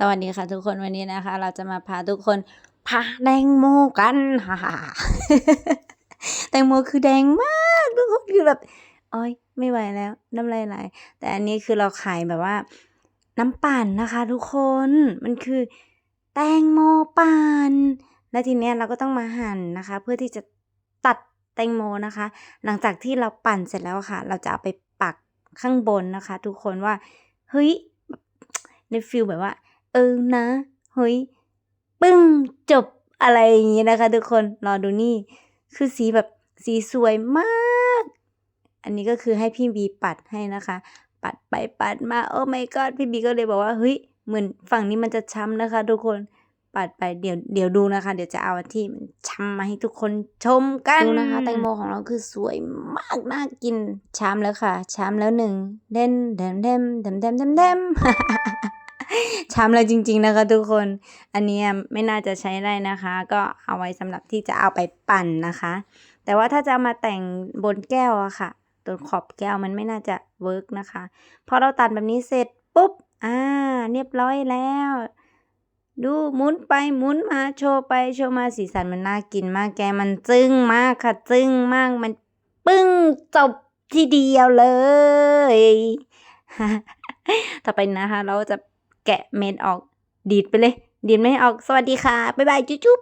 สวัสดีค่ะทุกคนวันนี้นะคะ เราจะมาพาทุกคนพาแตงโมกันฮ่าแตงโมคือแดงมากทุกคนคือแบบโอ้ยไม่ไหวแล้วน้ำลายไหลแต่อันนี้คือเราขายแบบว่า น้ำปั่นนะคะทุกคนมันคือแตงโมปั่นและทีเนี้ยเราก็ต้องมาหั่นนะคะ เพื่อที่จะตัดแตงโมนะคะ หลังจากที่เราปั่นเสร็จแล้วค่ะ เราจะเอาไปปักข้างบนนะคะ ทุกคนว่าเฮ้ยในฟิลแบบว่า เออนะเฮ้ยปึ้งจบอะไรอย่างงี้นะคะ ทุกคนรอดูนี่ คือสีแบบสีสวยมาก อันนี้ก็คือให้พี่บีปัดให้นะคะ ปัดไปปัดมาโอ้ my god พี่บีก็เลยบอกว่าเฮ้ยเหมือนฝั่งนี้มันจะช้ำนะคะ ทุกคนปัดไปเดี๋ยวเดี๋ยวดูนะคะ เดี๋ยวจะเอาที่มันช้ำมาให้ทุกคนชมกันดูนะคะ แตงโมของเราคือสวยมากน่ากินช้ำแล้วค่ะช้ำแล้วหนึ่งเด่นเด่มเด่มเด่มเด่มเด่มเด่ม ช้ำเลยจริง ๆนะคะ ทุกคน อันนี้ไม่น่าจะใช้ได้นะคะ ก็เอาไว้สำหรับที่จะเอาไปปั่นนะคะ แต่ว่าถ้าจะมาแต่งบนแก้วอะค่ะตรงขอบแก้วมันไม่น่าจะเวิร์กนะคะพอเราตัดแบบนี้เสร็จปุ๊บอ่า เรียบร้อยแล้ว ดูหมุนไปหมุนมาโชว์ไปโชว์มาสีสันมันน่ากินมากแกมันจึ้งมากค่ะ จึ้งมากมันปึ้งจบทีเดียวเลย ต่อไปนะคะ เราจะ แกะเม็ดออก ดีดไปเลย ดีดไม่ให้ออก สวัสดีค่ะ บ๊ายบาย จุ๊บ